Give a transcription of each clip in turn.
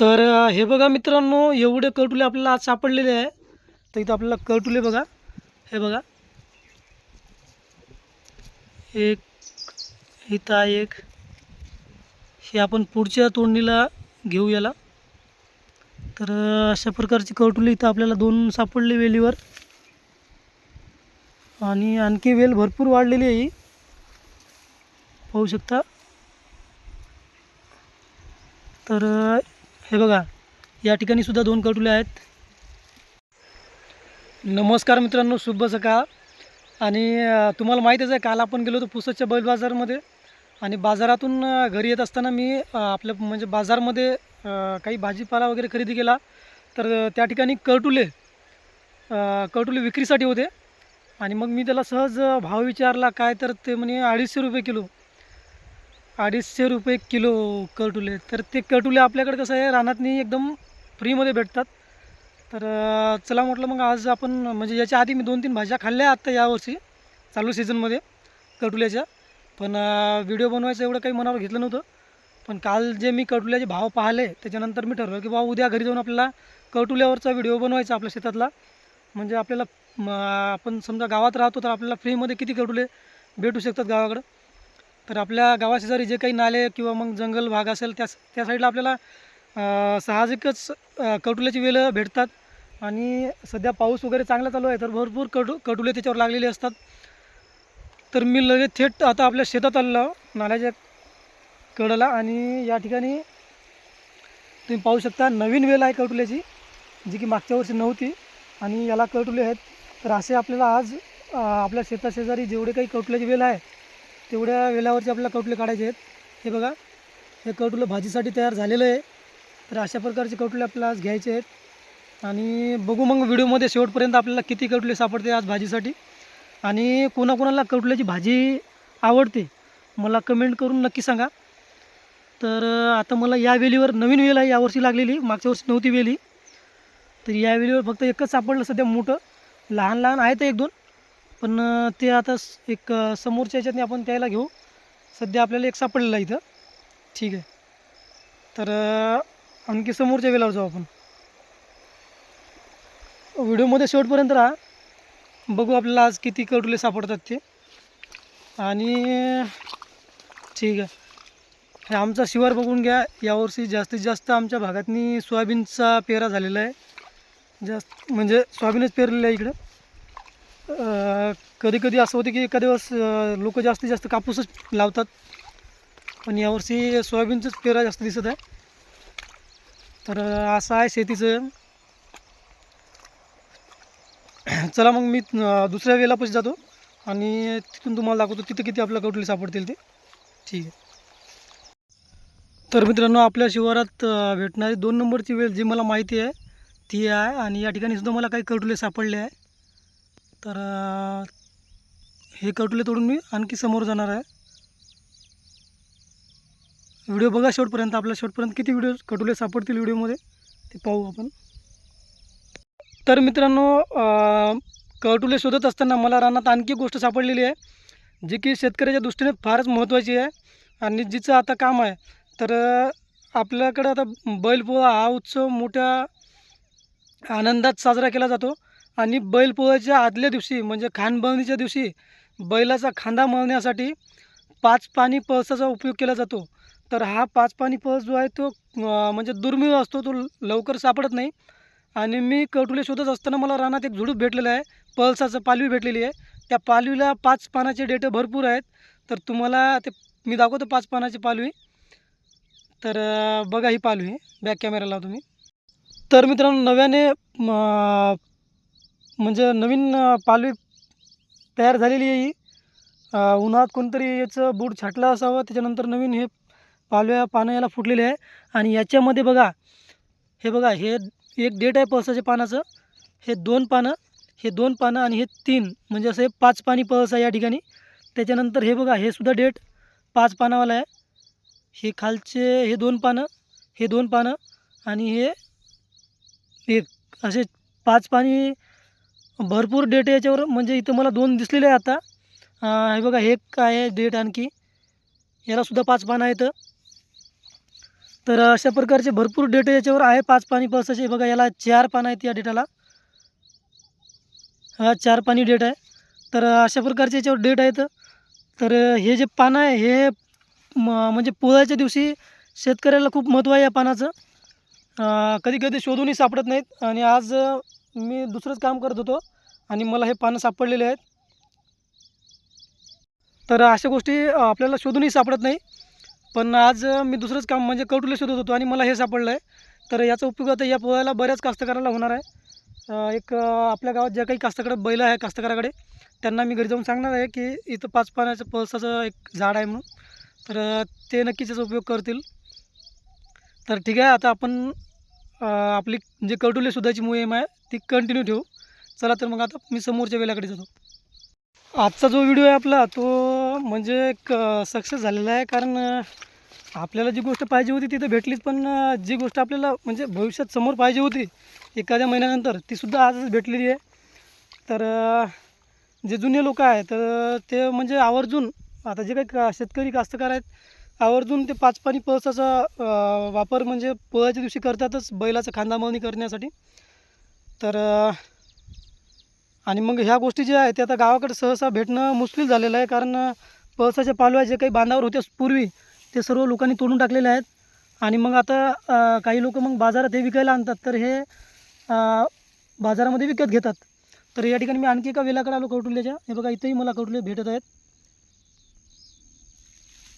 तर हे बघा मित्रांनो एवढे कळटुले आपल्याला आज सापडलेले आहे. तर इथं आपल्याला कळटुले बघा. हे बघा. एक इथं एक. हे आपण पुढच्या तोडणीला घेऊ याला. तर अशा प्रकारची कटुले इथं आपल्याला दोन सापडले वेलीवर. आणि आणखी वेल भरपूर वाढलेली आहे पाहू शकता. तर हे बघा या ठिकाणी सुद्धा दोन कटुले आहेत. नमस्कार मित्रांनो शुभ सकाळ. आणि तुम्हाला माहीतच आहे काल आपण गेलो होतो पुसदच्या बैल बाजारमध्ये. आणि बाजारातून घरी येत असताना मी आपल्या म्हणजे बाजारमध्ये काही भाजीपाला वगैरे खरेदी केला. तर त्या ठिकाणी कटुले अ, विक्रीसाठी होते. आणि मग मी त्याला सहज भाव विचारला काय तर ते म्हणे अडीचशे रुपये किलो. अडीचशे रुपये किलो कटुले तर ते कटुले आपल्याकडे कसं आहे रानातनी एकदम फ्रीमध्ये भेटतात. तर चला म्हटलं मग आज आपण म्हणजे याच्या आधी मी दोन तीन भाज्या खाल्ल्या आत्ता यावर्षी चालू सीझनमध्ये कटुल्याच्या पण व्हिडिओ बनवायचं एवढं काही मनावर घेतलं नव्हतं. पण काल जे मी कटुल्याचे भाव पाहिले त्याच्यानंतर मी ठरवलं की बाबा उद्या घरी जाऊन आपल्याला कटुल्यावरचा व्हिडिओ बनवायचा आपल्या शेतातला. म्हणजे आपल्याला आपण समजा गावात राहतो तर आपल्याला फ्रीमध्ये किती कटुले भेटू शकतात गावाकडं? तर आपल्या गावाशेजारी जे काही नाले किंवा मग जंगल भाग असेल त्या त्या साईडला आपल्याला साहजिकच कटुल्याची वेलं भेटतात. आणि सध्या पाऊस वगैरे चांगला चालू आहे तर भरपूर कटु कटुले त्याच्यावर लागलेले असतात. तर मी लगेच थेट आता आपल्या शेतात आलेलो नाल्याच्या कडेला. आणि या ठिकाणी तुम्ही पाहू शकता नवीन वेल आहे कटुल्याची जी की मागच्या वर्षी नव्हती. आणि याला कटुले आहेत. तर असे आपल्याला आज आपल्या शेताशेजारी जेवढे काही कटुल्याची वेल आहे तेवढ्या वेलावरचे आपल्याला कटुले काढायचे आहेत. हे बघा हे कटुलं भाजीसाठी तयार झालेलं आहे. तर अशा प्रकारचे कटुले आपल्याला आज घ्यायचे आहेत. आणि बघू मग व्हिडिओमध्ये शेवटपर्यंत आपल्याला किती कटुले सापडते आज भाजीसाठी. आणि कोणाकोणाला कटुल्याची भाजी आवडते मला कमेंट करून नक्की सांगा. तर आता मला या वेलीवर नवीन वेल आहे यावर्षी लागलेली मागच्या वर्षी नव्हती वेली. तर या वेलीवर फक्त एकच सापडलं सध्या मोठं. लहान लहान आहेत एक दोन. पण ते आता स- एक समोरच्या याच्यातनी आपण त्याला घेऊ. सध्या आपल्याला एक सापडलेला इथं. ठीक आहे. तर आणखी समोरच्या वेळेला जाऊ आपण. व्हिडिओमध्ये शेवटपर्यंत राहा. बघू आपल्याला आज किती कडुले सापडतात ते. आणि ठीक आहे. हे आमचा शिवार बघून घ्या. यावर्षी जास्तीत जास्त आमच्या भागातनी सोयाबीनचा पेरा झालेला आहे. जास्त म्हणजे सोयाबीनच पेरलेलं आहे इकडं. कधी कधी असं होतं की एखाद्या वेळेस लोक जास्तीत जास्त कापूसच लावतात. पण यावर्षी सोयाबीनचंच पेरा जास्त दिसत आहे. तर असं आहे शेतीचं. चला मग मी दुसऱ्या दुसऱ्या वेलापाशी जातो आणि तिथून तुम्हाला दाखवतो तिथे किती आपल्या कवटली सापडतील ते. ठीक आहे. तर मित्रांनो आपल्या शिवारात भेटणारी दोन नंबरची वेळ जी मला माहिती आहे ती आहे आणि या ठिकाणी सुद्धा मला काही कटुले सापडले आहे. तर हे कटुले तोडून मी आणखी समोर जाणार आहे. व्हिडिओ बघा शेवटपर्यंत. आपल्या शेवटपर्यंत किती व्हिडिओ कटुले सापडतील व्हिडिओमध्ये ते पाहू आपण. तर मित्रांनो कटुले शोधत असताना मला रानात आणखी गोष्ट सापडलेली आहे जी की शेतकऱ्याच्या दृष्टीने फारच महत्त्वाची आहे आणि जिचं आता काम आहे. तर आपल्याकडे आपल्याकडं आता बैलपोळा हा उत्सव मोठ्या आनंदात साजरा केला जातो. आणि बैलपोळ्याच्या आदल्या दिवशी म्हणजे खानबळणीच्या दिवशी बैलाचा खांदा मळण्यासाठी पाच पाणी पळसाचा उपयोग केला जातो. तर हा पाच पाणी पळस जो आहे तो म्हणजे दुर्मिळ असतो तो लवकर सापडत नाही. आणि मी कटुले शोधत असताना मला रानात एक झुडूप भेटलेलं आहे. पळसाचं पालवी भेटलेली आहे. त्या पालवीला पाच पानाचे डेटे भरपूर आहेत. तर तुम्हाला ते मी दाखवतो पाच पानाची पालवी. तर बघा ही पालवी. बॅक कॅमेरा लावतो तुम्ही. तर मित्रांनो नव्याने म्हणजे नवीन पालवी तयार झालेली आहे ही. उन्हात कोणतरी याचं बूट छाटलं असावं त्याच्यानंतर नवीन हे पालव्या पानं याला फुटलेले आहे. आणि याच्यामध्ये बघा हे बघा हे एक डेट आहे पळसाच्या पानाचं. हे दोन पानं हे दोन पानं आणि हे तीन म्हणजे असं हे पाच पाणी पळस आहे या ठिकाणी. त्याच्यानंतर हे बघा हे सुद्धा डेट पाच पानावाला आहे. हे खालचे हे दोन पानं हे दोन पानं आणि हे एक असे पाच पाणी भरपूर डेट याच्यावर म्हणजे इथं मला दोन दिसलेले आहे आता. हे बघा हे काय आहे डेट आणखी? यालासुद्धा पाच पानं आहेत. तर अशा प्रकारचे भरपूर डेट याच्यावर आहे पाच पाणी पळसाचे बघा याला चार पानं आहेत या डेटाला हा चार पाणी डेट आहे. तर अशा प्रकारचे याच्यावर डेट आहेत. तर हे जे पानं आहे हे म्हणजे पोळ्याच्या दिवशी शेतकऱ्याला खूप महत्त्व आहे या पानाचं. कधी कधी शोधूनही सापडत नाहीत. आणि आज मी दुसरंच काम करत होतो आणि मला हे पानं सापडलेले आहेत. तर अशा गोष्टी आपल्याला शोधूनही सापडत नाही. पण आज मी दुसरंच काम म्हणजे कवटुले शोधत होतो आणि मला हे सापडलं आहे तर याचा उपयोग आता या पोळ्याला बऱ्याच कास्तकाराला होणार आहे. एक आपल्या गावात ज्या काही कास्तकडे बैल आहे कास्तकाराकडे त्यांना मी घरी जाऊन सांगणार आहे की इथं पाच पाण्याचं पळसाचं एक झाड आहे म्हणून. तर ते नक्कीच याचा उपयोग करतील. तर ठीक आहे आता आपण आपली जे कवटुले शोधायची मोहीम आहे ती कंटिन्यू ठेवू. चला तर मग आता मी समोरच्या वेळाकडे जातो. आजचा जो व्हिडिओ आहे आपला तो म्हणजे एक सक्सेस झालेला आहे. कारण आपल्याला जी गोष्ट पाहिजे होती तिथं भेटलीच. पण जी गोष्ट आपल्याला म्हणजे भविष्यात समोर पाहिजे होती एखाद्या महिन्यानंतर तीसुद्धा आजच भेटलेली आहे. तर जे जुने लोक आहेत तर ते म्हणजे आवर्जून आता जे काही का शेतकरी कास्तकार आहेत आवर्जून ते पाच पाणी पळसाचा वापर म्हणजे पळाच्या दिवशी करतातच बैलाचं खांदामळणी करण्यासाठी. तर आणि मग ह्या गोष्टी ज्या आहेत त्या आता गावाकडे सहसा भेटणं मुश्किल झालेलं आहे. कारण अ, पळसाच्या पालव्या जे काही बांधावर होत्या पूर्वी ते सर्व लोकांनी तोडून टाकलेले आहेत. आणि मग आता काही लोक मग बाजारात हे विकायला आणतात. तर हे बाजारामध्ये विकत घेतात. तर या ठिकाणी मी आणखी एका वेलाकडे आलो कौटुल्याच्या हे बघा इथंही मला कौटुले भेटत आहेत.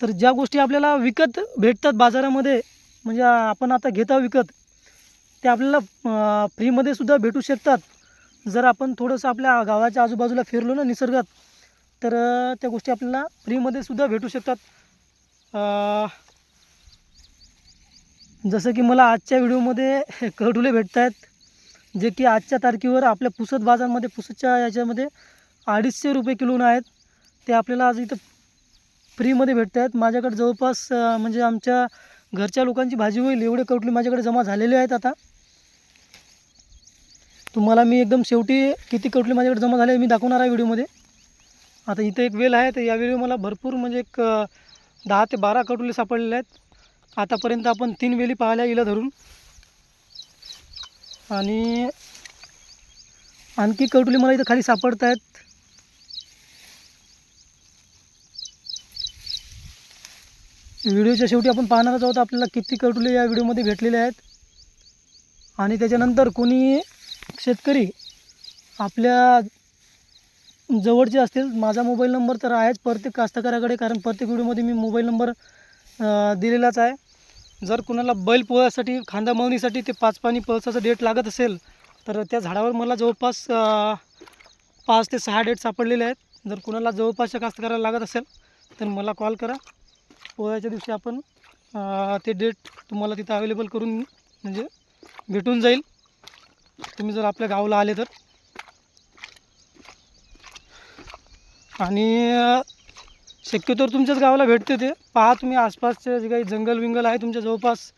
तर ज्या गोष्टी आपल्याला विकत भेटतात बाजारामध्ये म्हणजे आपण आता घेता विकत ते आपल्याला फ्रीमध्ये सुद्धा भेटू शकतात. जर आपण थोडंसं आपल्या गावाच्या आजूबाजूला फिरलो ना निसर्गात तर त्या गोष्टी आपल्याला फ्रीमध्ये सुद्धा भेटू शकतात. जसं की मला आजच्या व्हिडिओमध्ये कडुले भेटत आहेत जे की आजच्या तारखेवर आपल्या पुसद बाजारमध्ये पुसदच्या याच्यामध्ये अडीचशे रुपये किलोनं आहेत ते आपल्याला आज इथं फ्रीमध्ये भेटत आहेत माझ्याकडे जवळपास म्हणजे आमच्या घरच्या लोकांची भाजी होईल एवढे कवटले माझ्याकडे जमा झालेले आहेत आता. तुम्हाला मी एकदम शेवटी किती कवटले माझ्याकडे जमा झाले मी दाखवणार आहे व्हिडिओमध्ये. आता इथं एक वेल आहे तर या वेळी मला भरपूर म्हणजे एक दहा ते बारा कटुले सापडलेले आहेत. आतापर्यंत आपण तीन वेली पाहिल्या इला धरून. आणि आणखी कवटुले मला इथं खाली सापडत आहेत. व्हिडिओच्या शेवटी आपण पाहणारच आहोत आपल्याला किती कटुले या व्हिडिओमध्ये भेटलेले आहेत. आणि त्याच्यानंतर कोणी शेतकरी आपल्या जवळचे असतील माझा मोबाईल नंबर तर आहेच प्रत्येक कास्तकाराकडे कारण प्रत्येक व्हिडिओमध्ये मी मोबाईल नंबर दिलेलाच आहे. जर कुणाला बैल पोळ्यासाठी खांदा मळणीसाठी ते पाच पाणी पळसाचा डेट लागत असेल तर त्या झाडावर मला जवळपास पाच ते सहा डेट सापडलेले आहेत. जर कुणाला जवळपासच्या कास्तकाराला लागत असेल तर मला कॉल करा. पोळ्याच्या दिवशी आपण ते डेट तुम्हाला तिथं अवेलेबल करून म्हणजे भेटून जाईल. तुम्ही जर आपल्या गावाला आले तर. आणि शक्यतो शक्यतोवर तुमच्याच गावाला भेटते ते. पहा तुम्ही आसपासचे जे काही जंगल विंगल आहे तुमच्या जवळपास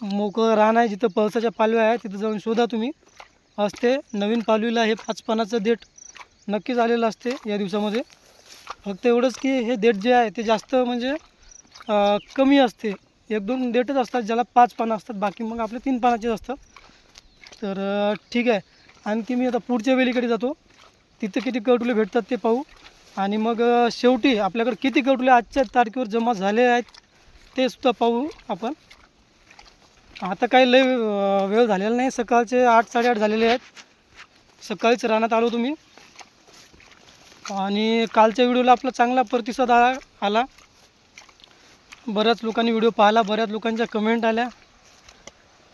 मोकळं रान आहे जिथं पळसाच्या पालव्या आहे तिथं जाऊन शोधा तुम्ही. असते नवीन पालवीला हे पाच पानाचं देठ नक्कीच आलेलं असते या दिवसामध्ये. फक्त एवढंच की हे देठ जे आहे ते जास्त म्हणजे कमी असते. एक दोन देठच असतात ज्याला पाच पानं असतात बाकी मग आपले तीन पानाचेच असतात. तर ठीक आहे. आणखी मी आता पुढच्या वेलीकडे जातो. तिथे किती कवटुले भेटतात ते पाहू. आणि मग शेवटी आपल्याकडे किती कवटुले आजच्या तारखेवर जमा झाले आहेत ते सुद्धा पाहू आपण. आता काही लय वेळ झालेला नाही. सकाळचे आठ साडेआठ झालेले आहेत. सकाळीच रानात आलो तुम्ही. आणि कालच्या व्हिडिओला आपला चांगला प्रतिसाद आला आला. बऱ्याच लोकांनी व्हिडिओ पाहिला बऱ्याच लोकांच्या कमेंट आल्या.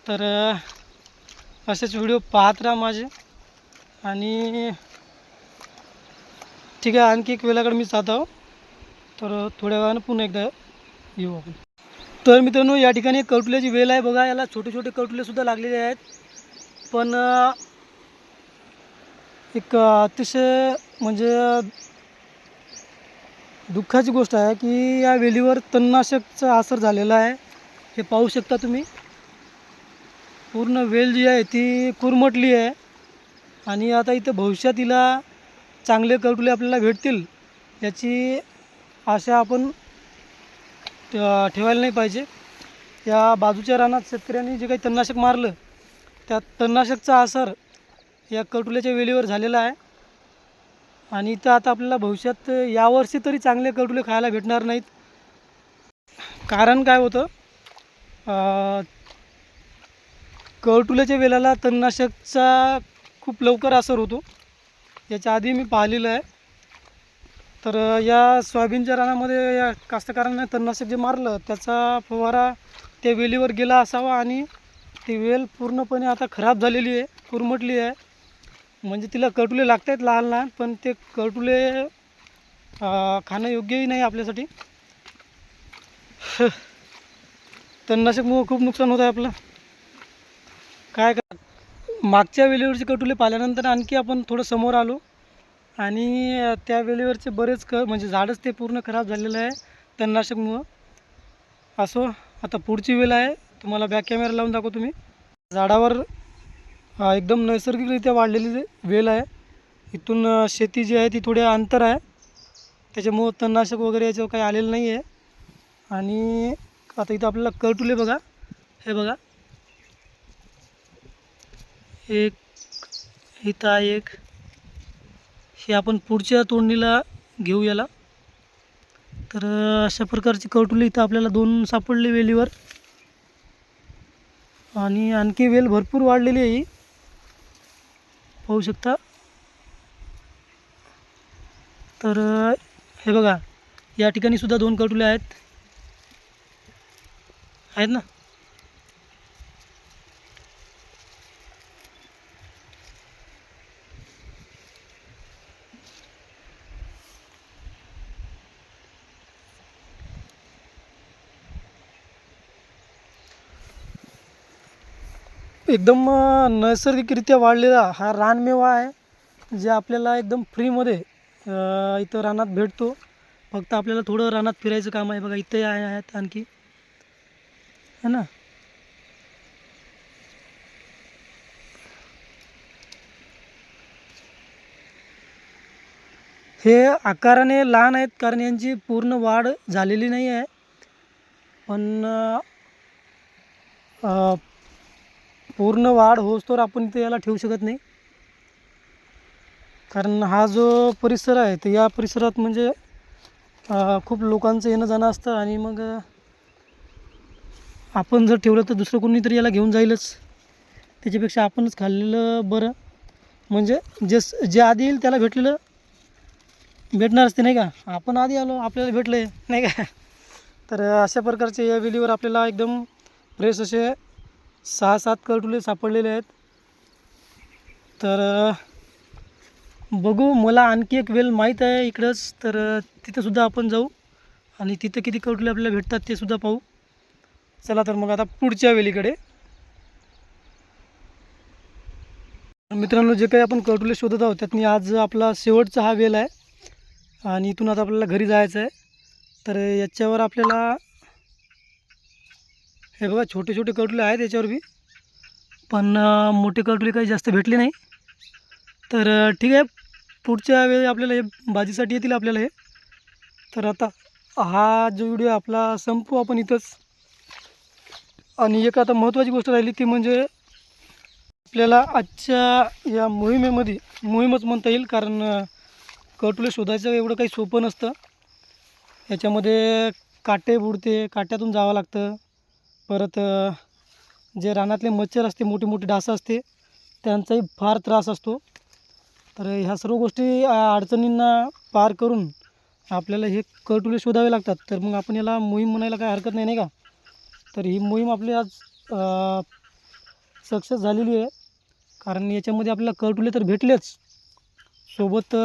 तर असेच व्हिडिओ पाहत राहा माझे. आणि ठीक आहे आणखी एक वेळाकडे मी जात आहो. तर थोड्या वेळानं पुन्हा एकदा येऊ आपण. तर मित्रांनो या ठिकाणी कवटुल्याची वेल आहे बघा. याला छोटे छोटे कवटुलेसुद्धा लागलेले आहेत. पण एक अतिशय म्हणजे दुःखाची गोष्ट आहे की या वेलीवर तणनाशकचा असर झालेला आहे. हे पाहू शकता तुम्ही. पूर्ण वेल जी आहे ती कुरमटली आहे. आणि आता इथं भविष्यात तिला चांगले कवटुले आपल्याला भेटतील याची आशा आपण ठेवायला नाही पाहिजे. या बाजूच्या रानात शेतकऱ्यांनी जे काही तणनाशक मारलं त्या तणनाशकचा असर या कटुल्याच्या वेलीवर झालेला आहे. आणि इथं आता आपल्याला भविष्यात यावर्षी तरी चांगले कडुले खायला भेटणार नाहीत. कारण काय होतं? कळटुल्याच्या वेलाला तणनाशकचा खूप लवकर असर होतो. याच्या आधी मी पाहिलेलं आहे. तर या सोयाबीनच्या रानामध्ये या कास्तकारांना तणनाशक जे मारलं त्याचा फवारा त्या वेलीवर गेला असावा आणि ती वेल पूर्णपणे आता खराब झालेली आहे कुरमटली आहे. म्हणजे तिला कटुले लागत आहेत लहान लहान पण ते कटुले खाणं योग्यही नाही आपल्यासाठी. तणनाशकमुळं खूप नुकसान होत आहे आपलं. काय का मागच्या वेलीवरचे कटुले पाहिल्यानंतर आणखी आपण थोडं समोर आलो. आणि त्या वेलीवरचे बरेच क म्हणजे झाडच ते पूर्ण खराब झालेलं आहे तणनाशकमुळं असो आता पुढची वेल आहे. तुम्हाला बॅक कॅमेरा लावून दाखवतो तुम्ही झाडावर एकदम नैसर्गिकरित्या वाढलेली वेल आहे इथून शेती जी आहे ती थोडी अंतर आहे. त्याच्यामुळं तणनाशक वगैरे याच्यावर काही आलेलं नाही आहे. आणि आता इथं आपल्याला कटुले बघा. हे बघा. एक इथं आहे एक. हे आपण पुढच्या तोडणीला घेऊ याला. तर अशा प्रकारची कटुले इथं आपल्याला दोन सापडले वेलीवर. आणि आणखी वेल भरपूर वाढलेली आहे ही. पाहू शकता. तर हे बघा या ठिकाणी सुद्धा दोन कटुले आहेत. आहेत ना? एकदम नैसर्गिकरित्या वाढलेला हा रानमेवा आहे जे आपल्याला एकदम फ्रीमध्ये इथं रानात भेटतो. फक्त आपल्याला थोडं रानात फिरायचं काम आहे बघा इथे आहे आहेत आणखी. है ना? हे आकाराने लहान आहेत कारण यांची पूर्ण वाढ झालेली नाही आहे. पण पूर्ण वाढ होस तर आपण इथे याला ठेवू शकत नाही. कारण हा जो परिसर आहे तर या परिसरात म्हणजे खूप लोकांचं येणं जाणं असतं आणि मग आपण जर ठेवलं तर दुसरं कोणीतरी याला घेऊन जाईलच. त्याच्यापेक्षा आपणच खाल्लेलं बरं. म्हणजे जे जे आधी येईल त्याला भेटलेलं भेटणार असते नाही का? आपण आधी आलो आपल्याला भेटलं आहे नाही का? तर अशा प्रकारचे या वेलीवर आपल्याला एकदम फ्रेश असे सहा सात करटुले सापडलेले आहेत. तर बघू मला आणखी एक वेल माहीत आहे इकडंच. तर तिथंसुद्धा आपण जाऊ. आणि तिथं किती कटुले आपल्याला भेटतात ते सुद्धा पाहू. चला तर मग आता पुढच्या वेलीकडे. मित्रांनो जे काही आपण करटुले शोधत आहोत त्यातनी आज आपला शेवटचा हा वेल आहे. आणि इथून आता आपल्याला घरी जायचं आहे तर याच्यावर आपल्याला हे बघा छोटे छोटे कटुले आहेत याच्यावर बी. पण मोठे कटुले काही जास्त भेटले नाही. तर ठीक आहे. पुढच्या वेळी आपल्याला हे भाजीसाठी येतील आपल्याला हे. तर आता हा जो व्हिडिओ आपला संपू आपण इथंच. आणि एक आता महत्त्वाची गोष्ट राहिली ती म्हणजे आपल्याला आजच्या या मोहिमेमध्ये मोहीमच म्हणता येईल कारण कटुले शोधायचं एवढं काही सोपं नसतं. याच्यामध्ये काटे बुडते काट्यातून जावं लागतं. परत जे रानातले मच्छर असते मोठे मोठे डासं असते त्यांचाही फार त्रास असतो. तर ह्या सर्व गोष्टी अडचणींना पार करून आपल्याला हे कळटुले शोधावे लागतात. तर मग आपण याला मोहीम म्हणायला काय हरकत नाही नाही का? तर ही मोहीम आपली आज सक्सेस झालेली आहे. कारण याच्यामध्ये आपल्याला कळटुले तर भेटलेच. सोबत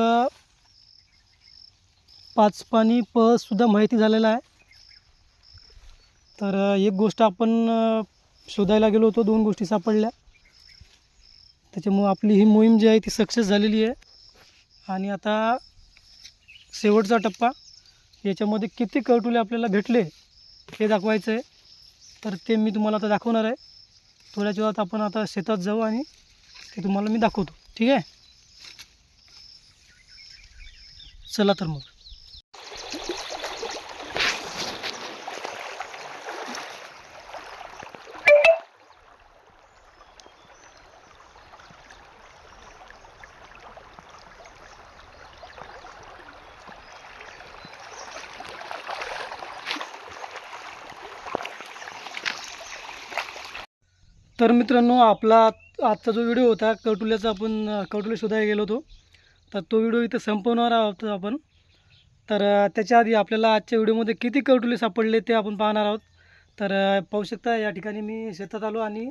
पाच पाणी पसुद्धा माहिती झालेला आहे. तर एक गोष्ट आपण शोधायला गेलो होतो दोन गोष्टी सापडल्या. त्याच्यामुळं आपली ही मोहीम जी आहे ती सक्सेस झालेली आहे. आणि आता शेवटचा टप्पा याच्यामध्ये किती कळटुले आपल्याला भेटले हे दाखवायचं आहे. तर ते मी तुम्हाला आता दाखवणार आहे. थोड्याच वेळात आपण आता शेतात जाऊ आणि ते तुम्हाला मी दाखवतो. ठीक आहे? चला तर मग. तर मित्रांनो आपला आजचा जो व्हिडिओ होता कवटुल्याचा आपण अ, शोधायला गेलो होतो. तर तो व्हिडिओ इथं संपवणार आहोत आपण. तर त्याच्याआधी त्याच्या आधी आपल्याला आजच्या व्हिडिओमध्ये किती कवटुले सापडले ते आपण पाहणार आहोत. तर पाहू शकता या ठिकाणी मी शेतात आलो आणि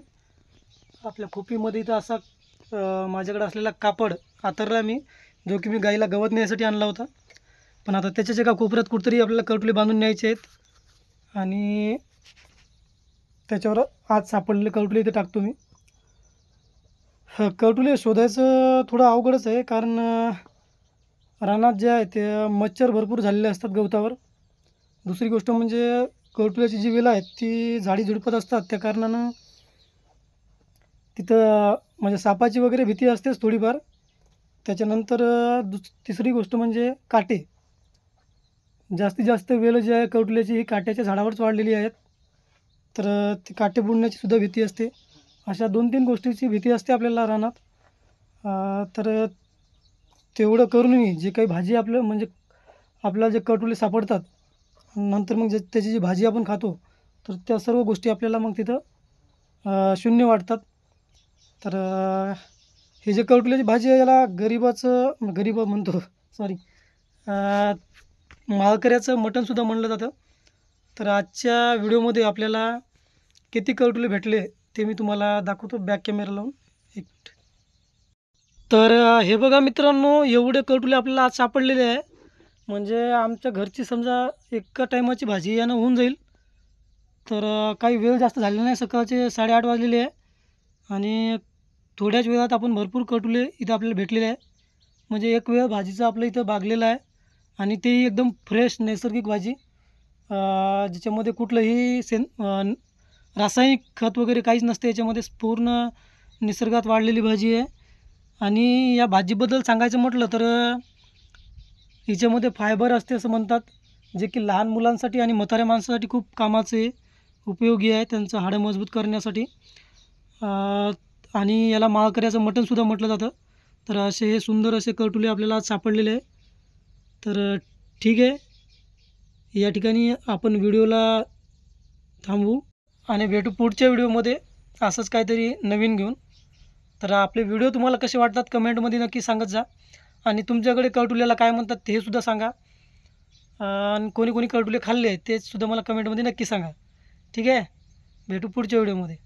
आपल्या खोपीमध्ये इथं असा माझ्याकडे असलेला कापड आतरला मी जो की मी गाईला गवत नेण्यासाठी आणला होता. पण आता त्याच्याच एका कोपऱ्यात कुठंतरी आपल्याला कवटुले बांधून न्यायचे आहेत. आणि त्याच्यावर आज सापडलेले कवटुले इथे टाकतो मी. कवटुले शोधायचं थोडं अवघडच आहे कारण रानात जे आहे ते मच्छर भरपूर झालेले असतात गवतावर. दुसरी गोष्ट म्हणजे कवटुल्याची जी वेलं आहेत ती झाडी झुडपत असतात. त्या कारणानं तिथं म्हणजे सापाची वगैरे भीती असतेच थोडीफार. त्याच्यानंतर दुस तिसरी गोष्ट म्हणजे काटे. जास्तीत जास्त वेल जी आहे कवटुल्याची ही काट्याच्या झाडावरच वाढलेली आहेत. तर ती काटे बुडण्याची सुद्धा भीती असते. अशा दोन तीन गोष्टीची भीती असते आपल्याला रानात. तर तेवढं करूनही जे काही भाजी आपलं म्हणजे आपल्याला जे कटुले सापडतात नंतर मग जे त्याची जी भाजी आपण खातो तर त्या सर्व गोष्टी आपल्याला मग तिथं शून्य वाटतात. तर हे जे कवटुल्याची भाजी आहे याला गरिबाचं गरीब म्हणतो सॉरी माळकऱ्याचं मटणसुद्धा म्हणलं जातं. तर आजच्या व्हिडिओमध्ये आपल्याला किती कवटुले भेटले ते मी तुम्हाला दाखवतो बॅक कॅमेरा लावून. एक तर हे बघा मित्रांनो एवढे कवटुले आपल्याला आज सापडलेले आहे. म्हणजे आमच्या घरची समजा एका टायमाची भाजी यानं होऊन जाईल. तर काही वेळ जास्त झालेला नाही. सकाळचे साडेआठ वाजलेले आहे. आणि थोड्याच वेळात आपण भरपूर कवटुले इथं आपल्याला भेटलेले आहे. म्हणजे एक वेळ भाजीचं आपलं इथं बागलेलं आहे. आणि तेही एकदम फ्रेश नैसर्गिक भाजी. ज्याच्यामध्ये कुठलंही सेन रासायनिक खत वगैरे काहीच नसते. याच्यामध्ये पूर्ण निसर्गात वाढलेली भाजी आहे. आणि या भाजीबद्दल सांगायचं म्हटलं तर हिच्यामध्ये फायबर असते असं म्हणतात. जे की लहान मुलांसाठी आणि म्हाताऱ्या माणसासाठी खूप कामाचे उपयोगी आहे त्यांचं हाडं मजबूत करण्यासाठी. आणि याला माळकऱ्याचं मटणसुद्धा म्हटलं जातं. तर असे हे सुंदर असे कवटुले आपल्याला आज सापडलेले आहे. तर ठीक आहे. या ठिकाणी आपण व्हिडिओला थांबवू आणि भेटू पुढच्या व्हिडिओमध्ये असंच काहीतरी नवीन घेऊन. तर आपले व्हिडिओ तुम्हाला कसे वाटतात कमेंटमध्ये नक्की सांगत जा. आणि तुमच्याकडे कळटुल्याला काय म्हणतात ते सुद्धा सांगा. आणि कोणी कोणी कळटुले खाल्ले ते सुद्धा मला कमेंटमध्ये नक्की सांगा. ठीक आहे? भेटू पुढच्या व्हिडिओमध्ये.